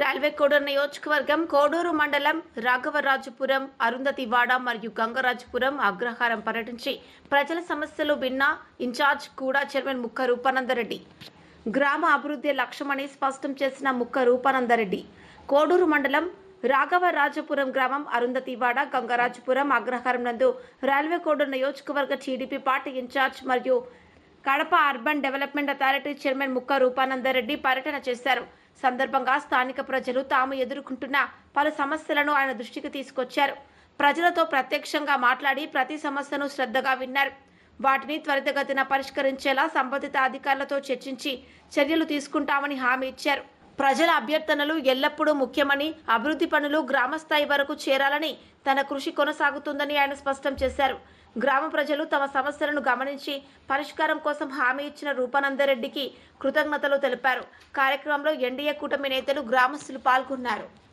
Railway Koduru నియోజకవర్గం కోడూరు మండలం రాఘవరాజపురం అరుంధతివాడ మరియు గంగరాజపురం అగ్రహారం పర్యటించి ప్రజల సమస్యలు విన్న ఇన్ఛార్జ్ కూడా చైర్మన్ ముక్క రూపానందరెడ్డి. గ్రామ అభివృద్ధి లక్ష్యమని స్పష్టం చేసిన ముక్క రూపానందరెడ్డి. కోడూరు మండలం రాఘవరాజపురం గ్రామం అరుంధతివాడ గంగరాజపురం అగ్రహారం నందు రైల్వే కోడూరు నియోజకవర్గ టీడీపీ పార్టీ ఇన్ఛార్జ్ మరియు Kadapa urban development authority chairman Mukka Rupanandareddy పర్యటన చేశారు. సందర్భంగా స్థానిక ప్రజలు తాము ఎదుర్కొంటున్న పలు సమస్యలను ఆయన దృష్టికి తీసుకొచ్చారు. ప్రజలతో ప్రత్యక్షంగా మాట్లాడి ప్రతి సమస్యను శ్రద్ధగా విన్నారు. వాటిని త్వరితగతిన పరిష్కరించేలా సంబంధిత అధికారులతో చర్చించి చర్యలు తీసుకుంటామని హామీ ఇచ్చారు. ప్రజల అభ్యర్థనలు ఎల్లప్పుడూ ముఖ్యమని అభివృద్ధి పనులు గ్రామస్థాయి వరకు చేరాలని తన కృషి కొనసాగుతుందని ఆయన స్పష్టం చేశారు. గ్రామ ప్రజలు తమ సమస్యలను గమనించి పరిష్కారం కోసం హామీ ఇచ్చిన రూపానందరెడ్డికి కృతజ్ఞతలు తెలిపారు. కార్యక్రమంలో ఎన్డీఏ కూటమి నేతలు గ్రామస్తులు పాల్గొన్నారు.